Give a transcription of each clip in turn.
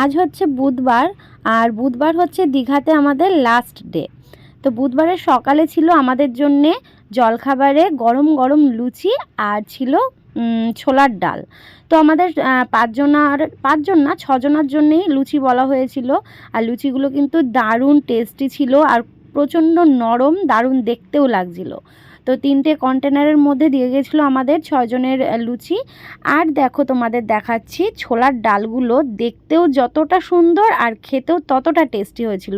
আজ হচ্ছে বুধবার, আর বুধবার হচ্ছে দীঘাতে আমাদের লাস্ট ডে তো বুধবারের সকালে ছিল আমাদের জন্যে জলখাবারে গরম গরম লুচি আর ছিল ছোলার ডাল। তো আমাদের পাঁচজনার, পাঁচজন না, ছজনার জন্যেই লুচি বলা হয়েছিল। আর লুচিগুলো কিন্তু দারুণ টেস্টি ছিল আর প্রচণ্ড নরম, দারুণ দেখতেও লাগছিল। তো তিনটে কন্টেনারের মধ্যে দিয়ে গেছিল আমাদের ছজনের লুচি। আর দেখো তোমাদের দেখাচ্ছি, ছোলার ডালগুলো দেখতেও যতটা সুন্দর আর খেতেও ততটা টেস্টি হয়েছিল।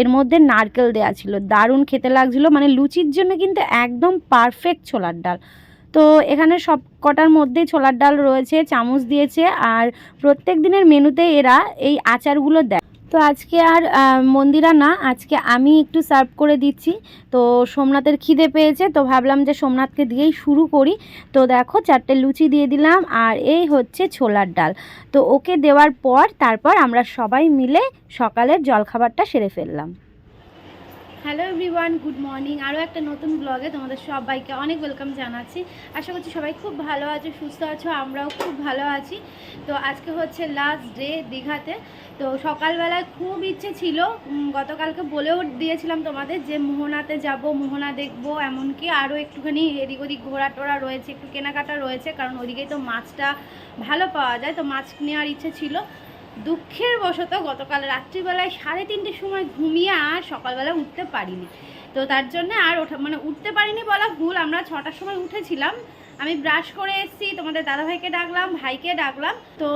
এর মধ্যে নারকেল দেওয়া ছিল, দারুণ খেতে লাগছিল। মানে লুচির জন্য কিন্তু একদম পারফেক্ট ছোলার ডাল। তো এখানে সব কটার মধ্যেই ছোলার ডাল রয়েছে, চামচ দিয়েছে। আর প্রত্যেক দিনের মেনুতে এরা এই আচারগুলো দেয়। তো আজকে আর মন্দিরা না, আজকে আমি একটু সার্ভ করে দিচ্ছি। তো সোমনাথের খিদে পেয়েছে, তো ভাবলাম যে সোমনাথকে দিয়েই শুরু করি। তো দেখো চারটে লুচি দিয়ে দিলাম, আর এই হচ্ছে ছোলার ডাল। তো ওকে দেওয়ার পর, তারপর আমরা সবাই মিলে সকালের জলখাবারটা সেরে ফেললাম। হ্যালো এভরিওয়ান গুড মর্নিং আরও একটা নতুন ব্লগে তোমাদের সবাইকে অনেক ওয়েলকাম জানাচ্ছি। আশা করছি সবাই খুব ভালো আছো, সুস্থ আছো, আমরাও খুব ভালো আছি। তো আজকে হচ্ছে লাস্ট ডে দীঘাতে। তো সকালবেলায় খুব ইচ্ছে ছিল গতকালকে বলেও দিয়েছিলাম তোমাদের যে মোহনাতে যাব, মোহনা দেখব, এমনকি আরও একটুখানি এদিক ওদিক ঘোরা টোরা রয়েছে, একটু কেনাকাটা রয়েছে, কারণ ওদিকেই তো মাছটা ভালো পাওয়া যায়। তো মাছ নেওয়ার ইচ্ছে ছিল। দুঃখের বশত গতকাল রাত্রিবেলায় সাড়ে তিনটের সময় ঘুমিয়ে আর সকালবেলা উঠতে পারিনি। তো তার জন্য আর ওঠা মানে উঠতে পারিনি বলা ভুল, আমরা ছটার সময় উঠেছিলাম। আমি ব্রাশ করে এসেছি, তোমাদের দাদাভাইকে ডাকলাম, ভাইকে ডাকলাম। তো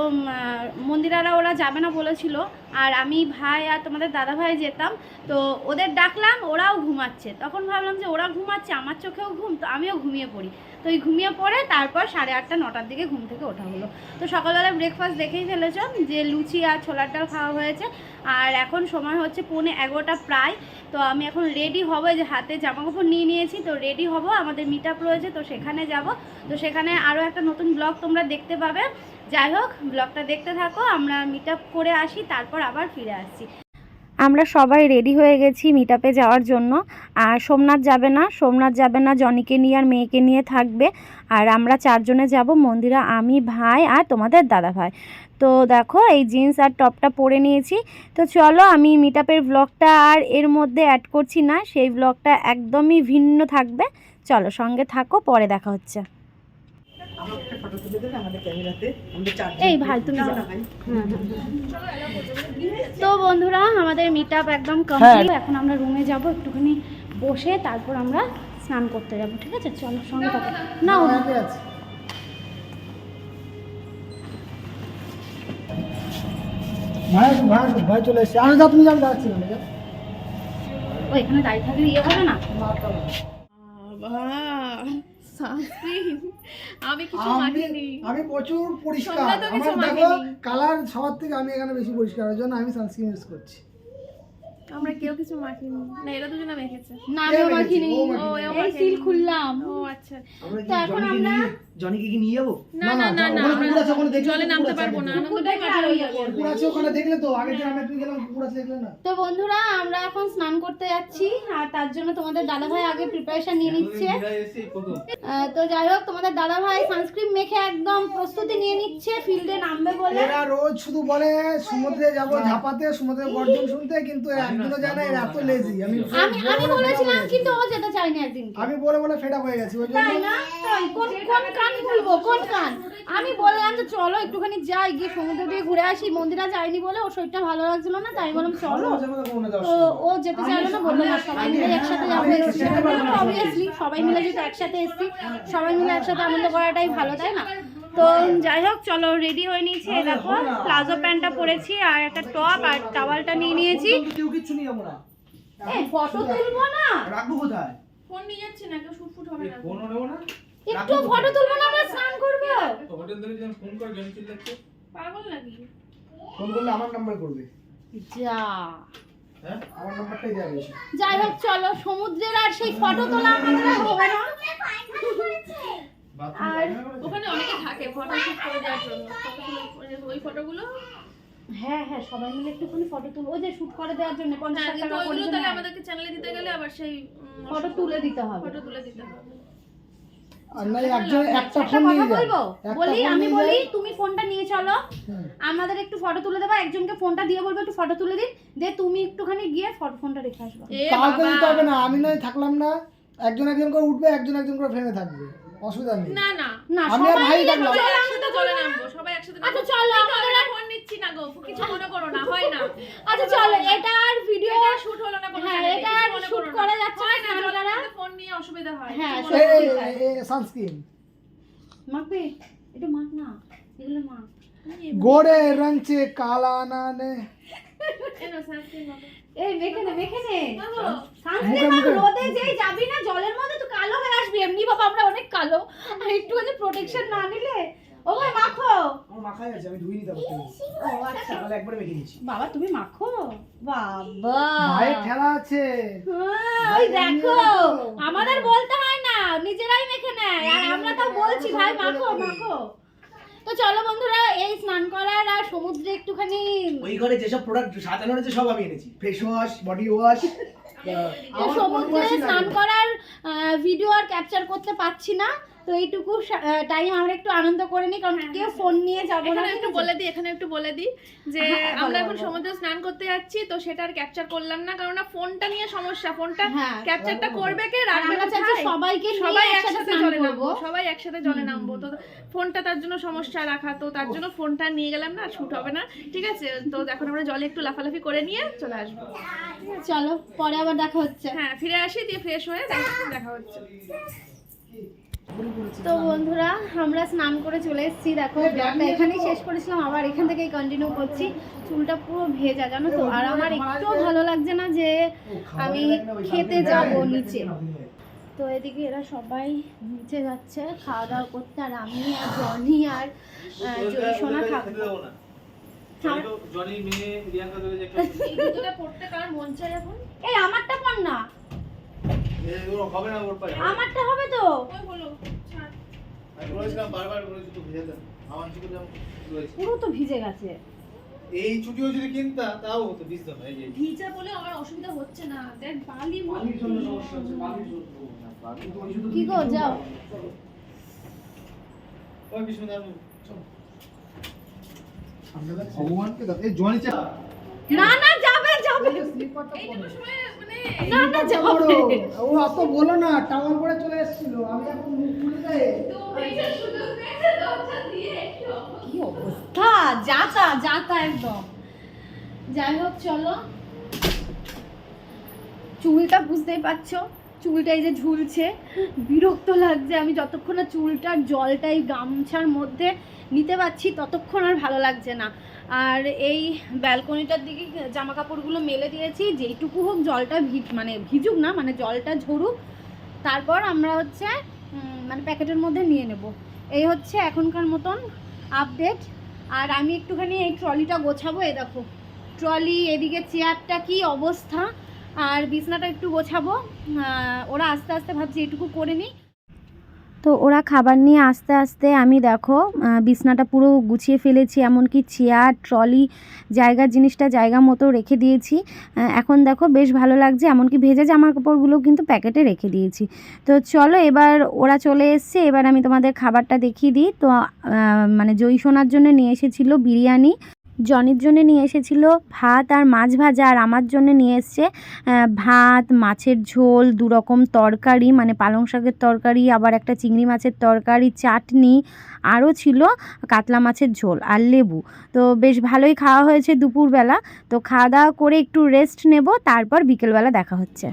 মন্দিরারা ওরা যাবে না বলেছিল। আর আমি ভাই আর তোমাদের দাদাভাই যেতাম, তো ওদের ডাকলাম, ওরাও ঘুমাচ্ছে। তখন ভাবলাম যে ওরা ঘুমাচ্ছে, আমার চোখেও ঘুম, তো আমিও ঘুমিয়ে পড়ি। তো ওই ঘুমিয়ে পড়ে তারপর সাড়ে আটটা, নটার দিকে ঘুম থেকে ওঠা হলো। তো সকালবেলা ব্রেকফাস্ট দেখেই ফেলেছ যে লুচি আর ছোলার ডাল খাওয়া হয়েছে। আর এখন সময় হচ্ছে পৌনে এগারোটা প্রায়। তো আমি এখন রেডি হব যে হাতে জামা কাপড় নিয়ে নিয়েছি, তো রেডি হব। আমাদের মিট আপ রয়েছে, তো সেখানে যাব। তো সেখানে আরও একটা নতুন ব্লগ তোমরা দেখতে পাবে। যাই হোক ব্লগটা দেখতে থাকো, আমরা মিট করে আসি, তারপর আবার ফিরে আসছি। আমরা সবাই রেডি হয়ে গেছি মিট যাওয়ার জন্য। আর সোমনাথ যাবে না, সোমনাথ যাবে না, জনিকে নিয়ে আর মেয়েকে নিয়ে থাকবে। আর আমরা চারজনে যাব, মন্দিরা, আমি, ভাই আর তোমাদের দাদা ভাই। তো দেখো, এই জিন্স আর টপটা পরে নিয়েছি। তো চলো, আমি মিট ব্লগটা আর এর মধ্যে অ্যাড করছি না। সেই ব্লগটা একদমই ভিন্ন থাকবে। চলো, সঙ্গে থাকো, পরে দেখা হচ্ছে। এই ভাই তুমি তো বন্ধুরা আমাদের মিট আপ একদম কমপ্লিট এখন আমরা রুমে যাব একটুখানি বসে তারপর আমরা স্নান করতে যাব ঠিক আছে? চলো সঙ্গে থাকো। না ও ভাই ভাই ভাই চলে এসছে। আমি যা তুমি যাও যাচ্ছি ও এখানে দাঁড়িয়ে থাকলে ইয়ে হবে না? আমি কিছু মাখিনি। আমি প্রচুর পরিষ্কার। আমার দেখো কালার সবার থেকে আমি এখানে বেশি পরিষ্কার ওই জন্য আমি সানস্ক্রিন ইউজ করছি। আমরা কেউ কিছু মাখিনি। না এরা দুজনে মেখেছে। না মাখিনি। ও। এই সিল খুললাম। ও আচ্ছা। তো এখন আমরা জনিকে কি নিয়ে যাব? না না না না আছে, ওখানে দেখলে জলে নামতে পারব না আনন্দটাই যাব। কুকুর আছে ওখানে দেখলে তো আগে যে আমরা গেলাম কুকুর আছে দেখলে না। তো বন্ধুরা আমরা এখন স্নান করতে যাচ্ছি আর তার জন্য তোমাদের দাদা ভাই আগে প্রিপারেশন নিয়ে নিচ্ছে। আহ, তো যাই হোক তোমাদের দাদা ভাই সানস্ক্রিন মেখে একদম প্রস্তুতি নিয়ে নিচ্ছে ফিল্ডে নামবে বলে। এরা রোজ শুধু বলে সমুদ্রে যাব ঝাপাতে সমুদ্রের গর্জন শুনতে কিন্তু এরা এত লেজি আমি আমি আমি বলে বলে বলেছিলাম কিন্তু ও যেতে চায়নি একদিন আমি বলে বলে ফেড হয়ে গেছি ওই জন্য তাই না? তাই কোন কোন কান খুলবো? কোন কান? আমি বললাম যে চলো একটুখানি যাই গিয়ে সমুদ্র দিয়ে ঘুরে আসি। মন্দিরা যায়নি বলে ওর শরীরটা ভালো লাগছিল না তাই বললাম চলো। না তো ও যেতে চাইলো না বলল না সবাই মিলে একসাথে যাব। অবভিয়াসলি সবাই মিলে যেহেতু একসাথে এসছি সবাই মিলে একসাথে আনন্দ করাটাই ভালো তাই না? তো যাই হোক চলো রেডি হয়ে নিয়েছি এই দেখো প্লাজো প্যান্টটা পরেছি আর একটা টপ আর টাওয়ালটা নিয়ে নিয়েছি। কিন্তু কেউ কিচ্ছু নিয়ে যাব না। এই ফটো তুলবো না? রাখব কোথায়? ফোন নিয়ে যাচ্ছি না কেউ শুট ফুট হবে না। ফোনও নেব না একটু ফটো তুলবো না আমরা স্নান করব। তো হোটেল থেকে যখন ফোন করে জনি চিল্লাচ্ছে পাগল নাকি? ফোন করলে আমার নাম্বার করবে। যা। হ্যাঁ? যাই হোক চলো সমুদ্রের আর সেই ফটো তোলা আমাদের হবে না। আর ওখানে অনেকে থাকে করে দেওয়ার জন্য। ওই ফটোগুলো? হ্যাঁ হ্যাঁ সবাই মিলে একটুখানি ফটো তুলবো ওই যে শুট করে দেওয়ার জন্য পঞ্চাশ হ্যাঁ টাকা করে তাহলে আমাদেরকে চ্যানেলে দিতে গেলে আবার সেই ফটো তুলে দিতে হবে। ফটো তুলে দিতে হবে। আর না একজন একটা একটা ফোন কথা নিয়ে যায়। বলব? বলি আমি বলি তুমি ফোনটা নিয়ে চলো। আমাদের একটু ফটো তুলে দেবা একজনকে ফোনটা দিয়ে বলব একটু ফটো তুলে দিন। দিয়ে তুমি একটুখানি গিয়ে ফটো ফোনটা রেখে আসবে। কাউকে দিতে হবে না আমি নয় থাকলাম না। একজন একজন করে উঠবে একজন একজন করে ফ্রেমে থাকবে। অসুবিধা নেই। না না। না আমি আর ভাই চলো, একসাথে নামবো সবাই একসাথে আচ্ছা, চলো, আমাদের আমরা আর- ফোন নিচ্ছি না গো কিছু মনে করো না হয় না। আচ্ছা চলো এটা আর ভিডিও এটা শুট হলো না কোনো হ্যাঁ, এটা আর shoot করো যাচ্ছে না, ফোন নিয়ে অসুবিধা হয় হ্যাঁ। সানস্ক্রিন মাখবে এটা মাখ না এগুলো মাখ গোড়ে রঞ্চে কালা নানে। এই মেখে নে মেখে নে। সানস্ক্রিন মুখে, মুখে। রোদে যেই যাবি না জলের মধ্যে তো কালো হয়ে আসবি এমনি বাবা আমরা অনেক কালো। আর একটু মানে প্রোটেকশন না নিলে ও ভাই মাখো। ও মাখাই আছে আমি ধুই নিতে তারপর ও আচ্ছা তাহলে একবার মেখে নিয়েছি বাবা তুমি মাখো? বাবা। ভাই খেলা আছে। ওই দেখো আমাদের বলতে হয় না নিজেরাই মেখে নেয়। আর আমরা তো বলছি ভাই মাখো মাখো। তো চলো বন্ধুরা এই স্নান করার আর সমুদ্রে একটুখানি ওই ঘরে যেসব প্রোডাক্ট সাজানো রয়েছে সব আমি এনেছি। ফেস ওয়াশ বডি ওয়াশ সমুদ্রে স্নান করার ভিডিও আর ক্যাপচার করতে পারছি না। তো এইটুকু টাইম আমরা একটু আনন্দ করে নিই কারণ কেউ ফোন নিয়ে যাব না একটু বলে দিই এখানে একটু বলে দিই যে হ্যাঁ, আমরা এখন সমুদ্রে স্নান করতে যাচ্ছি তো সেটা আর ক্যাপচার করলাম না কারণ না ফোনটা নিয়ে সমস্যা। ফোনটা হ্যাঁ ক্যাপচারটা করবে কে? আর রাখবে? সবাইকে সবাই একসাথে জলে নামবো সবাই একসাথে জলে নামবো। তো ফোনটা তার জন্য সমস্যা রাখা তো তার জন্য ফোনটা নিয়ে গেলাম না শুট হবে না ঠিক আছে? তো এখন আমরা জলে একটু লাফালাফি করে নিয়ে চলে আসব। চলো পরে আবার দেখা হচ্ছে। হ্যাঁ ফিরে আসি দিয়ে ফ্রেশ হয়ে দেখা হচ্ছে। তো বন্ধুরা আমরা স্নান করে চলে এসেছি দেখো ব্লগটা এখানেই শেষ করেছিলাম আবার এখান থেকেই কন্টিনিউ করছি। চুলটা পুরো ভেজা জানো তো? আর আমার একটুও ভালো লাগছে না যে আমি খেতে যাব নিচে। তো এদিকে এরা সবাই নিচে যাচ্ছে খাওয়া দাওয়া করতে আর আমি আর জনি আর জয়ী সোনা হ্যাঁ। মন এই আমারটা পর না। আমারটা হবে তো? আমি বলেছিলাম বারবার বলেছি তো ভিজে আমার চুকে পুরো তো ভিজে গেছে। এই ছুটিও যদি কিনতাম তাও হতো ভিজতাম না, এই যে। ভিজা বলে আমার অসুবিধা হচ্ছে না। দেখ বালি পানির জন্য সমস্যা হচ্ছে পানির জন্য কিন্তু ওই কি গো যাও। ওই আমি ভগবানকে দাও। এই জনি চা। না না যাবে যাবে। মানে না না যাবে। ও অত বলো না টাওয়াল পরে চলে এসেছিল। আমি এখন মুখ খুলে দেয়। কি অবস্থা? যাতা যাতা একদম। যাই হোক, চলো। চুলটা বুঝতেই পারছ? চুলটা এই যে ঝুলছে। বিরক্ত লাগছে। আমি যতক্ষণ না চুলটার জলটা এই গামছার মধ্যে নিতে পারছি, ততক্ষণ আর ভালো লাগছে না। আর এই ব্যালকনিটার দিকে জামা কাপড়গুলো মেলে দিয়েছি। যেইটুকু হোক জলটা ভিজ মানে ভিজুক না মানে জলটা ঝরুক। তারপর আমরা হচ্ছে মানে প্যাকেটের মধ্যে নিয়ে নেব। এই হচ্ছে এখনকার মতন আপডেট আর আমি একটুখানি এই ট্রলিটা গোছাবো এ দেখো। ট্রলি, এদিকে চেয়ারটা কি অবস্থা? আর বিছনাটা একটু গোছাবো। ওরা আস্তে আস্তে ভাবছি এটুকু করে নিই। তো ওরা খাবার নিয়ে আস্তে আস্তে আমি দেখো বিছনাটা পুরো গুছিয়ে ফেলেছি, এমনকি চেয়ার, ট্রলি জায়গার জিনিসটা জায়গা মতো রেখে দিয়েছি। এখন দেখো বেশ ভালো লাগছে, এমনকি ভেজা জামা কাপড়গুলো কিন্তু প্যাকেটে রেখে দিয়েছি। তো চলো এবার ওরা চলে এসছে, এবার আমি তোমাদের খাবারটা দেখিয়ে দিই। তো মানে জয়ী সোনার জন্য নিয়ে এসেছিল বিরিয়ানি। জনির জন্য নিয়ে এসেছিল ভাত আর মাছ ভাজা, আর আমার জন্য নিয়ে এসছে ভাত, মাছের ঝোল দু রকম তরকারি মানে পালং শাকের তরকারি, আবার একটা চিংড়ি মাছের তরকারি, চাটনি, আরও ছিল কাতলা মাছের ঝোল আর লেবু। তো বেশ ভালোই খাওয়া হয়েছে দুপুরবেলা। তো খাওয়া দাওয়া করে একটু রেস্ট নেব, তারপর বিকেলবেলা দেখা হচ্ছে।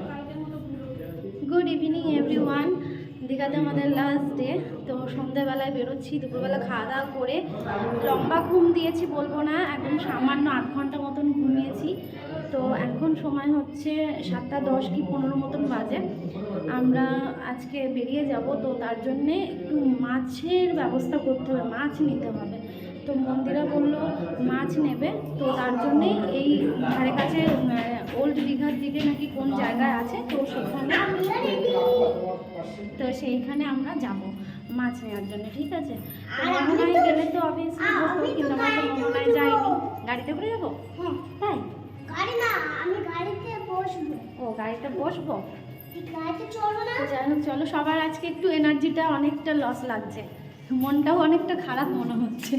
গুড ইভিনিং এভরিওয়ান দীঘাতে আমাদের লাস্ট ডে তো সন্ধ্যেবেলায় বেরোচ্ছি, দুপুরবেলা খাওয়া দাওয়া করে লম্বা ঘুম দিয়েছি বলব না, একদম সামান্য আধ ঘণ্টা মতন ঘুমিয়েছি। তো এখন সময় হচ্ছে সাতটা দশ কি পনেরো মতন বাজে। আমরা আজকে বেরিয়ে যাব, তো তার জন্যে একটু মাছের ব্যবস্থা করতে হবে, মাছ নিতে হবে। তো মন্দিরা বলল মাছ নেবে, তো তার জন্যে এই ধারে কাছে ওল্ড দীঘার দিকে নাকি কোন জায়গায় আছে, তো সেখানে তো সেইখানে আমরা যাব মাছ নেওয়ার জন্য ঠিক আছে? মোহনায় গেলে তো অবভিয়াসলি বসবো কিন্তু আমরা তো মোহনায় যাইনি। গাড়িতে করে যাব? তাই? গাড়ি না আমি গাড়িতে বসবো। ও গাড়িতে বসবো? তো যাই হোক চলো সবার আজকে একটু এনার্জিটা অনেকটা লস লাগছে। মনটাও অনেকটা খারাপ মনে হচ্ছে।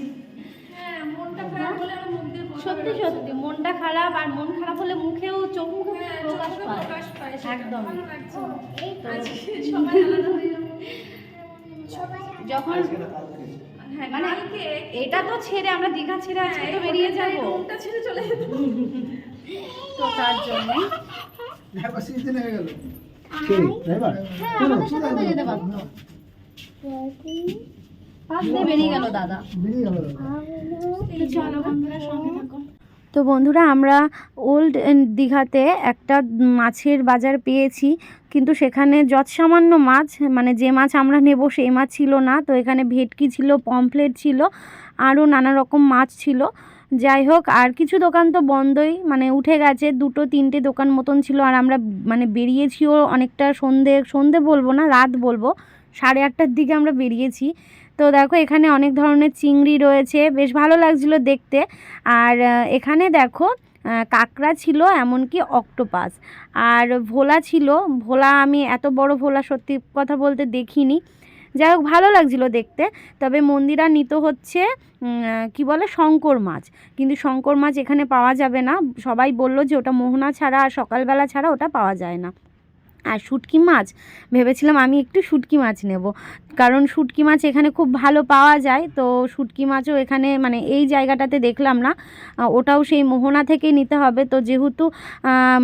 হ্যাঁ মনটা খারাপ হলে আমার মুখ সত্যি সত্যি মনটা খারাপ আর মন খারাপ হলে মুখেও চোখ মুখে হ্যাঁ, প্রকাশ পায়। একদম। হয়ে। যখন হ্যাঁ, মানে এটা তো ছেড়ে আমরা দীঘা ছেড়ে আজকে তো বেরিয়ে যাব। ছেড়ে চলে তো তার জন্য। হয়ে হ্যাঁ পাশ দিয়ে বেরিয়ে গেল দাদা। বেরিয়ে গেল তো চলো বন্ধুরা সঙ্গে থাকো। তো বন্ধুরা, আমরা ওল্ড দীঘাতে একটা মাছের বাজার পেয়েছি, কিন্তু সেখানে যৎসামান্য মাছ মানে যে মাছ আমরা নেব সেই মাছ ছিল না। তো এখানে ভেটকি ছিল, পমফ্লেট ছিল, আরও নানা রকম মাছ ছিল। যাই হোক, আর কিছু দোকান তো বন্ধই মানে উঠে গেছে, দুটো তিনটে দোকান মতন ছিল, আর আমরা মানে বেরিয়েছিও অনেকটা সন্ধে সন্ধে বলব না, রাত বলব, সাড়ে আটটার দিকে আমরা বেরিয়েছি। তো দেখো, এখানে অনেক ধরনের চিংড়ি রয়েছে, বেশ ভালো লাগছিল দেখতে। আর এখানে দেখো কাঁকড়া ছিল, এমনকি অক্টোপাস। আর ভোলা ছিল, ভোলা আমি এত বড় ভোলা সত্যি কথা বলতে দেখিনি। যাই হোক, ভালো লাগছিল দেখতে, তবে মন্দিরা নিত হচ্ছে কি বলে, শঙ্কর মাছ। কিন্তু শঙ্কর মাছ এখানে পাওয়া যাবে না। সবাই বলল যে ওটা মোহনা ছাড়া আর সকালবেলা ছাড়া ওটা পাওয়া যায় না। আর শুটকি মাছ, ভেবেছিলাম আমি একটু শুটকি মাছ নেব। কারণ শুটকি মাছ এখানে খুব ভালো পাওয়া যায়। তো শুটকি মাছও এখানে মানে এই জায়গাটাতে দেখলাম না। ওটাও সেই মোহনা থেকেই নিতে হবে। তো যেহেতু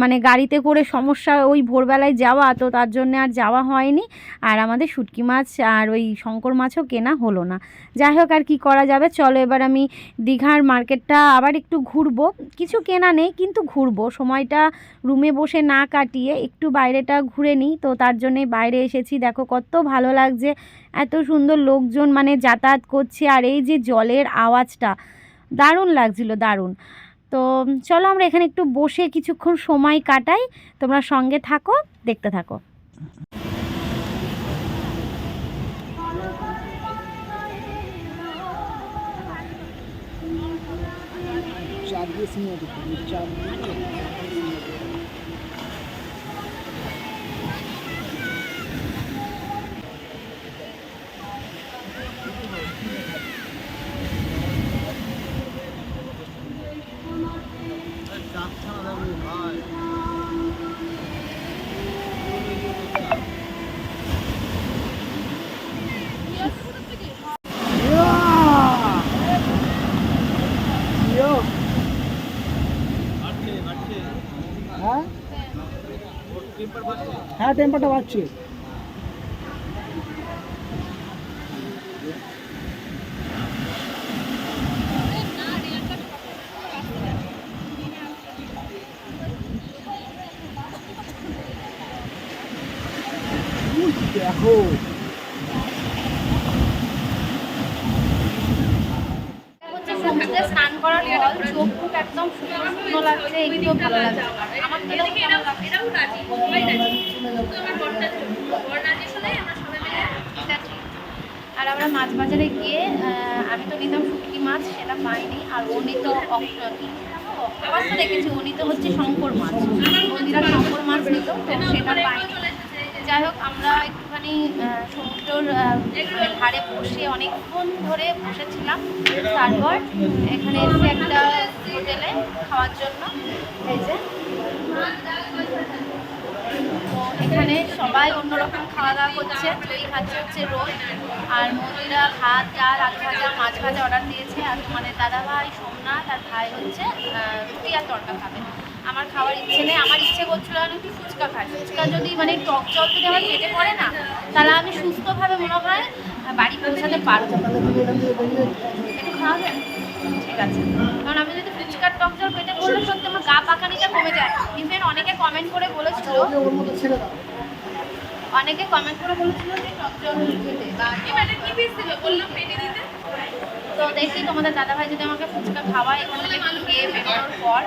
মানে গাড়িতে করে সমস্যা ওই ভোরবেলায় যাওয়া, তো তার জন্য আর যাওয়া হয়নি। আর আমাদের শুটকি মাছ আর ওই শঙ্কর মাছও কেনা হলো না। যাই হোক, আর কি করা যাবে? চলো এবার আমি দীঘার মার্কেটটা আবার একটু ঘুরবো। কিছু কেনা নেই, কিন্তু ঘুরবো। সময়টা রুমে বসে না কাটিয়ে একটু বাইরেটা ঘুরে নিই। তো তার জন্যে বাইরে এসেছি। দেখো কত ভালো লাগছে। এত সুন্দর লোকজন মানে যাতায়াত করছে আর এই যে জলের আওয়াজটা, দারুণ লাগছিল, দারুণ। তো চলো আমরা এখানে একটু বসে কিছুক্ষণ সময় কাটাই, তোমরা সঙ্গে থাকো, দেখতে থাকো। চার দিয়ে চার হ্যাঁ হ্যাঁ টেম্পারটা বাড়ছে দেখো হচ্ছে সমুদ্রে স্নান করার ফল চোখ মুখ একদম শুকনো শুকনো লাগছে একটুও ভালো লাগছে না। আমার তো এদিকে এরাও এরাও রাজি সবাই রাজি শুধু আমার বরটা বর রাজি শুনে আমরা সবাই মিলে এটা ঠিক। আর আমরা মাছ বাজারে গিয়ে আমি তো নিতাম শুটকি মাছ সেটা পাইনি আর ও তো আবার তো দেখেছি ও তো হচ্ছে শঙ্কর মাছ। মন্দিরা শঙ্কর মাছ নিত তো সেটা পাইনি। যাই হোক, আমরা একটুখানি সমুদ্রর মানে ধারে বসে অনেকক্ষণ ধরে বসেছিলাম। তারপর এখানে এসে একটা হোটেলে খাওয়ার জন্য এখানে সবাই অন্যরকম খাওয়া দাওয়া করছে। তৈরি খাচ্ছে হচ্ছে রোল। আর মন্দিরা ভাত, ডাল, আলু ভাজা, মাছ ভাজা অর্ডার দিয়েছে। আর মানে দাদা ভাই সোমনাথ আর ভাই হচ্ছে রুটি আর তরকা খাবে। আমার খাওয়ার ইচ্ছে নেই, আমার ইচ্ছে করছিল আমি একটু ফুচকা খাই। ফুচকা যদি মানে টক জল যদি আমার পেটে পড়ে না, তাহলে আমি সুস্থভাবে মনে হয় বাড়ি পৌঁছাতে পারব। একটু খাওয়াবে ঠিক আছে। কারণ আমি যদি ফুচকার টক জল পেটে পড়লে সত্যি আমার গা পাকানিটা কমে যায়। ইভেন অনেকে কমেন্ট করে বলেছিল অনেকে কমেন্ট করে বলেছিল যে টক জল খেতে। বা কি বললাম পেটে দিতে? তো দেখি তোমাদের দাদাভাই যদি আমাকে ফুচকা খাওয়ায়, এখান থেকে খেয়ে বেরোনোর পর।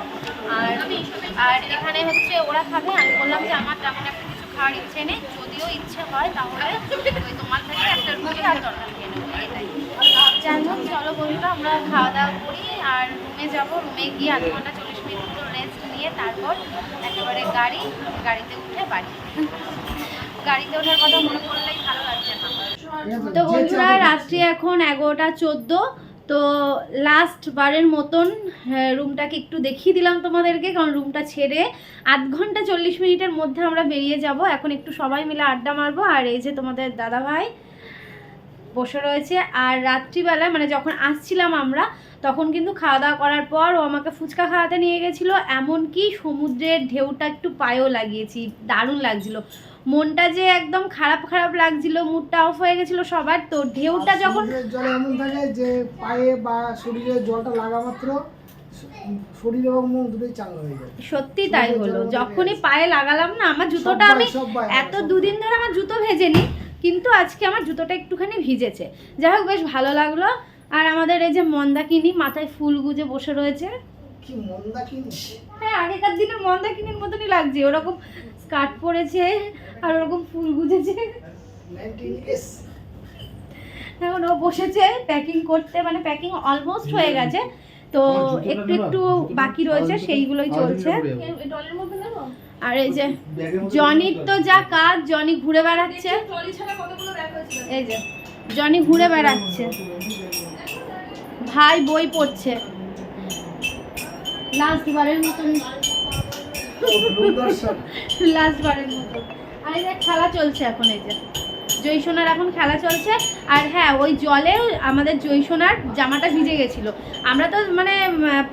আর আর এখানে হচ্ছে ওরা খাবে। আমি বললাম যে আমার তেমন একটা কিছু খাওয়ার ইচ্ছে নেই। যদিও ইচ্ছে হয়, তাহলে ওই তোমার থেকে একটা রুটি আর তরকারি খেয়ে নেব, এটাই। যাই হোক, চলো বন্ধুরা, আমরা খাওয়া দাওয়া করি আর রুমে যাব। রুমে গিয়ে আধ ঘণ্টা চল্লিশ মিনিট মতো রেস্ট নিয়ে তারপর একেবারে গাড়ি, গাড়িতে উঠে বাড়ি। গাড়িতে ওঠার কথা মনে করলেই ভালো লাগছে না। তো বন্ধুরা রাত্রি এখন এগারোটা চোদ্দ তো লাস্ট বারের মতন হ্যাঁ, রুমটাকে একটু দেখিয়ে দিলাম তোমাদেরকে কারণ রুমটা ছেড়ে আধ ঘণ্টা চল্লিশ মিনিটের মধ্যে আমরা বেরিয়ে যাব। এখন একটু সবাই মিলে আড্ডা মারবো আর এই যে তোমাদের দাদা ভাই বসে রয়েছে। আর রাত্রিবেলায় মানে যখন আসছিলাম আমরা তখন কিন্তু খাওয়া দাওয়া করার পর ও আমাকে ফুচকা খাওয়াতে নিয়ে গেছিল। এমনকি সমুদ্রের ঢেউটা একটু পায়েও লাগিয়েছি দারুণ লাগছিল। মনটা যে একদম খারাপ খারাপ লাগছিল মুডটা অফ হয়ে গেছিল সবার তো ঢেউটা যখন জল এমন থাকে যে পায়ে বা শরীরে জলটা লাগা মাত্র শরীর এবং মন দুটোই চাঙ্গা হয়ে যায়। সত্যি তাই হলো যখনই পায়ে লাগালাম না আমার জুতোটা আমি এত দুদিন ধরে আমার জুতো ভেজেনি কিন্তু আজকে আমার জুতোটা একটুখানি ভিজেছে। যাই হোক বেশ ভালো লাগল। আর আমাদের এই যে মন্দাকিনি মাথায় ফুল গুজে বসে রয়েছে। হ্যাঁ আগেকার দিনে মন্দাকিনির মতনই লাগছে ওরকম স্কার্ট পরেছে আর ওরকম ফুল গুজেছে। এখন ও বসেছে প্যাকিং করতে মানে প্যাকিং অলমোস্ট হয়ে গেছে। তো একটু একটু বাকি রয়েছে সেইগুলোই চলছে। ডলের মধ্যে নেব? আর এই যে জনির তো যা কাজ জনি ঘুরে বেড়াচ্ছে। এই যে জনি ঘুরে বেড়াচ্ছে। ভাই বই পড়ছে। লাস্ট বারের মতন লাস্ট বারের মতন আর এই যে খেলা চলছে এখন এই যে। জয়সোনার এখন খেলা চলছে। আর হ্যাঁ ওই জলে আমাদের জয়সোনার জামাটা ভিজে গেছিল। আমরা তো মানে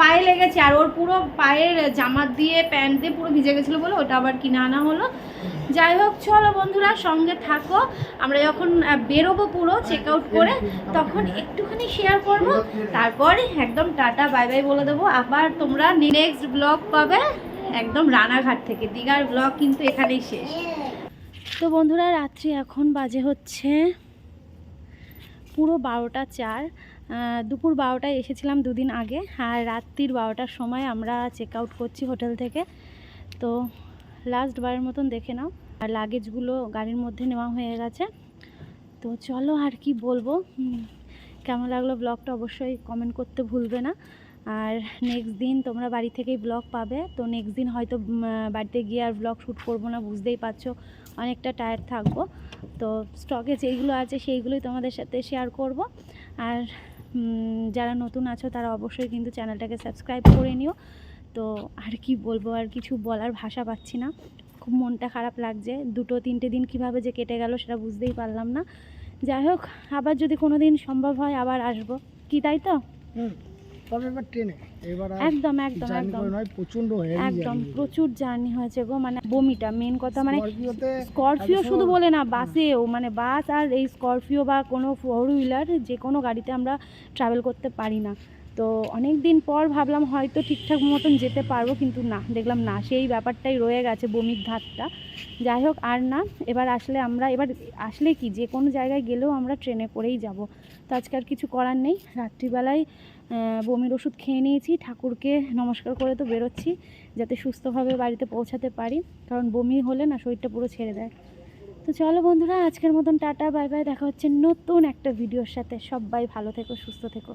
পায়ে লেগেছে আর ওর পুরো পায়ের জামা দিয়ে প্যান্ট দিয়ে পুরো ভিজে গেছিল বলে ওটা আবার কিনে আনা হলো। যাই হোক চলো বন্ধুরা সঙ্গে থাকো। আমরা যখন বেরোবো পুরো চেক আউট করে তখন একটুখানি শেয়ার করব। তারপর একদম টাটা বাই বাই বলে দেবো। আবার তোমরা নেক্সট ব্লগ পাবে। একদম রানাঘাট থেকে। দীঘার ব্লগ কিন্তু এখানেই শেষ। তো বন্ধুরা, রাত্রি এখন বাজে হচ্ছে পুরো বারোটা চার। দুপুর বারোটায় এসেছিলাম দুদিন আগে, আর রাত্রির বারোটার সময় আমরা চেক আউট করছি হোটেল থেকে। তো লাস্ট বারের মতন দেখে নাও। আর লাগেজগুলো গাড়ির মধ্যে নেওয়া হয়ে গেছে। তো চলো আর কি বলব। কেমন লাগল ব্লগটা অবশ্যই কমেন্ট করতে ভুলবে না। আর নেক্সট দিন তোমরা বাড়ি থেকেই ব্লগ পাবে। তো নেক্সট দিন হয়তো বাড়িতে গিয়ে আর ব্লগ শ্যুট করব না, বুঝতেই পারছ। অনেকটা টায়ার্ড থাকব। তো স্টকে যেইগুলো আছে, সেইগুলোই তোমাদের সাথে শেয়ার করব। আর যারা নতুন আছো, তারা অবশ্যই কিন্তু চ্যানেলটাকে সাবস্ক্রাইব করে নিও। তো আর কি বলব, আর কিছু বলার ভাষা পাচ্ছি না। খুব মনটা খারাপ লাগছে। দুটো, তিনটে দিন কীভাবে যে কেটে গেল, সেটা বুঝতেই পারলাম না। যাই হোক, আবার যদি কোনো দিন সম্ভব হয়, আবার আসব। কি তাই তো? হুম। তবে এবার ট্রেনে? এবার একদম একদম একদম। নয় প্রচণ্ড হেভি একদম প্রচুর জার্নি হয়েছে গো মানে বমিটা মেন কথা মানে স্করপিও শুধু বলে না বাসেও মানে বাস আর এই স্করপিও বা কোনো ফোর হুইলার যে কোনো গাড়িতে আমরা ট্রাভেল করতে পারি না। তো অনেক দিন পর ভাবলাম হয়তো ঠিকঠাক মতন যেতে পারব কিন্তু না দেখলাম না সেই ব্যাপারটাই রয়ে গেছে বমির ধাতটা যাই হোক আর না এবার আসলে আমরা এবার আসলে কি যে কোনো জায়গায় গেলেও আমরা ট্রেনে করেই যাব। তো আজকে আর কিছু করার নেই রাত্রিবেলায় বমির ওষুধ খেয়ে নিয়েছি, ঠাকুরকে নমস্কার করে তো বেরোচ্ছি, যাতে সুস্থভাবে বাড়িতে পৌঁছাতে পারি, কারণ বমি হলে না শরীরটা পুরো ছেড়ে দেয়। তো চলো বন্ধুরা, আজকের মতন টাটা, বাই বাই, দেখা হচ্ছে নতুন একটা ভিডিওর সাথে। সবাই ভালো থেকো, সুস্থ থেকো।